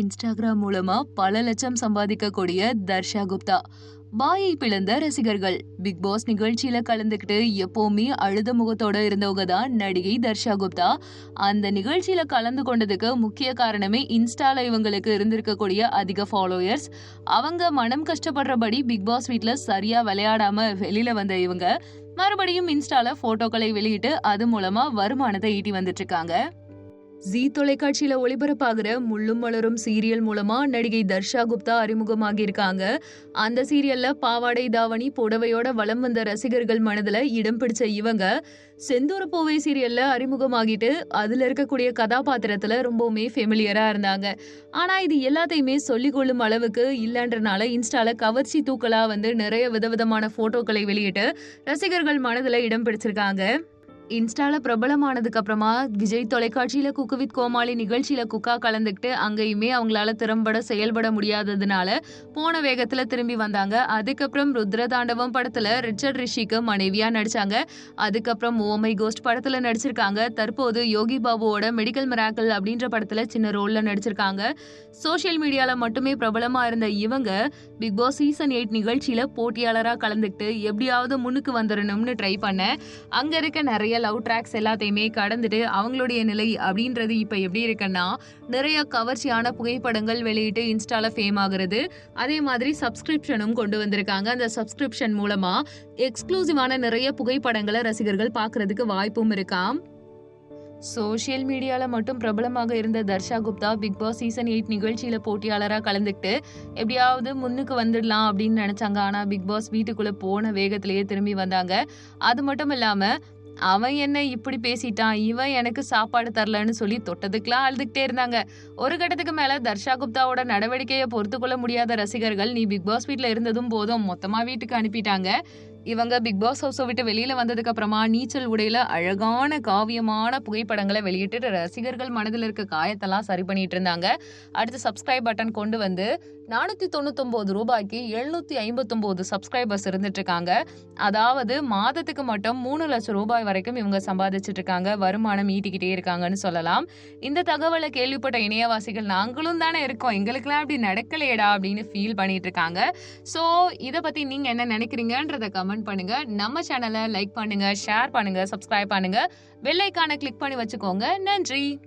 Instagram மூலமா பல லட்சம் சம்பாதிக்கக்கூடிய தர்ஷா குப்தா. வாயை பிளந்த ரசிகர்கள். பிக் பாஸ் நிகழ்ச்சியில கலந்துக்கிட்டு எப்பவுமே அழுத முகத்தோட இருந்தவங்க தான் நடிகை தர்ஷா குப்தா. அந்த நிகழ்ச்சியில கலந்து கொண்டதுக்கு முக்கிய காரணமே இன்ஸ்டால இவங்களுக்கு இருந்திருக்கக்கூடிய அதிக ஃபாலோயர்ஸ் அவங்க மனம் கஷ்டப்படுறபடி பிக் பாஸ் வீட்டில் சரியா விளையாடாம வெளியில வந்த இவங்க மறுபடியும் இன்ஸ்டால போட்டோக்களை வெளியிட்டு அது மூலமா வருமானத்தை ஈட்டி வந்துட்டு இருக்காங்க. ஜி தொலைக்காட்சியில ஒளிபரப்பாகிற முள்ளும் மலரும் சீரியல் மூலமா நடிகை தர்ஷா குப்தா அறிமுகமாகி இருக்காங்க அந்த சீரியல்ல பாவாடை தாவணி புடவையோட வலம் வந்த ரசிகர்கள் மனதுல இடம் பிடிச்ச இவங்க செந்தூர பூவை சீரியல்ல அறிமுகமாகிட்டு அதுல இருக்கக்கூடிய கதாபாத்திரத்துல ரொம்பவுமே ஃபெமிலியரா இருந்தாங்க. ஆனா இது எல்லாத்தையுமே சொல்லிக்கொள்ளும் அளவுக்கு இல்லைன்றனால இன்ஸ்டால கவர்ச்சி தூக்கலா வந்து நிறைய விதவிதமான போட்டோக்களை வெளியிட்டு ரசிகர்கள் மனதுல இடம் பிடிச்சிருக்காங்க. இன்ஸ்டால பிரபலமானதுக்கு அப்புறமா விஜய் தொலைக்காட்சியில குக்கு வித் கோமாளி நிகழ்ச்சியில குக்கா கலந்துக்கிட்டு அங்கேயுமே அவங்களால திறம்பட செயல்பட முடியாததுனால போன வேகத்துல திரும்பி வந்தாங்க. அதுக்கப்புறம் ருத்ரதாண்டவம் படத்துல ரிச்சர்ட் ரிஷிக்கு மனைவியா நடிச்சாங்க. அதுக்கப்புறம் ஓமை கோஸ்ட் படத்துல நடிச்சிருக்காங்க. தற்போது யோகி பாபுவோட மெடிக்கல் மிராக்கல் அப்படின்ற படத்துல சின்ன ரோல்ல நடிச்சிருக்காங்க. சோசியல் மீடியால மட்டுமே பிரபலமா இருந்த இவங்க பிக் பாஸ் சீசன் எயிட் நிகழ்ச்சியில போட்டியாளரா கலந்துக்கிட்டு எப்படியாவது முன்னுக்கு வந்துடணும்னு ட்ரை பண்ண அங்க இருக்க நிறைய லவ் ட்ராக்ஸ் எல்லாத்தையுமே கடந்துட்டு அவங்களுடைய நிலை அப்படின்றது இப்போ எப்படி இருக்குன்னா நிறைய கவர்ச்சியான புகைப்படங்கள் வெளியிட்டு இன்ஸ்டால ஃபேம் ஆகுறது. அதே மாதிரி சப்ஸ்கிரிப்ஷனும் கொண்டு வந்திருக்காங்க. அந்த சப்ஸ்கிரிப்ஷன் மூலமா எக்ஸ்க்ளூசிவான நிறைய புகைப்படங்களை ரசிகர்கள் பார்க்கறதுக்கு வாய்ப்பும் இருக்காம் சோஷியல் மீடியாவில் மட்டும் பிரபலமாக இருந்த Darsha Gupta Bigg Boss season eight நிகழ்ச்சியில் போட்டியாளராக கலந்துக்கிட்டு எப்படியாவது முன்னுக்கு வந்துடலாம் அப்படின்னு நினச்சாங்க. ஆனால் பிக் பாஸ் வீட்டுக்குள்ளே போன வேகத்திலேயே திரும்பி வந்தாங்க. அது மட்டும் இல்லாமல் அவன் என்ன இப்படி பேசிட்டான்? இவன் எனக்கு சாப்பாடு தரலன்னு சொல்லி தொட்டதுக்கெல்லாம் அழுதுகிட்டே இருந்தாங்க. ஒரு கட்டத்துக்கு மேல தர்ஷா குப்தாவோட நடவடிக்கையை பொறுத்து கொள்ள முடியாத ரசிகர்கள் நீ பிக் பாஸ் வீட்டில் இருந்ததும் போதும் மொத்தமா வீட்டுக்கு அனுப்பிட்டாங்க. இவங்க பிக் பாஸ் ஹவுஸை விட்டு வெளியில வந்ததுக்கு அப்புறமா நீச்சல் உடையில அழகான காவியமான புகைப்படங்களை வெளியிட்டு ரசிகர்கள் மனதில் இருக்க காயத்தெல்லாம் சரி பண்ணிட்டு இருந்தாங்க. அடுத்து சப்ஸ்கிரைப் பட்டன் கொண்டு வந்து நானூத்தி தொண்ணூத்தொன்பது ரூபாய்க்கு எழுநூத்தி ஐம்பத்தொன்பது சப்ஸ்கிரைபர்ஸ் இருந்துட்டு இருக்காங்க. அதாவது மாதத்துக்கு மட்டும் மூணு லட்சம் ரூபாய் வரைக்கும் இவங்க சம்பாதிச்சுட்டு இருக்காங்க. வருமானம் ஈட்டிக்கிட்டே இருக்காங்கன்னு சொல்லலாம். இந்த தகவலை கேள்விப்பட்ட இணையவாசிகள் நாங்களும் தானே இருக்கோம். எங்களுக்கெல்லாம் அப்படி நடக்கலையடா அப்படின்னு ஃபீல் பண்ணிட்டு இருக்காங்க. ஸோ இதை பத்தி நீங்க என்ன நினைக்கிறீங்கன்றத கமெண்ட் பண்ணுங்க. நம்ம சேனலை லைக் பண்ணுங்க ஷேர் பண்ணுங்க சப்ஸ்கிரைப் பண்ணுங்க. வெள்ளைக்கான கிளிக் பண்ணி வச்சுக்கோங்க. நன்றி.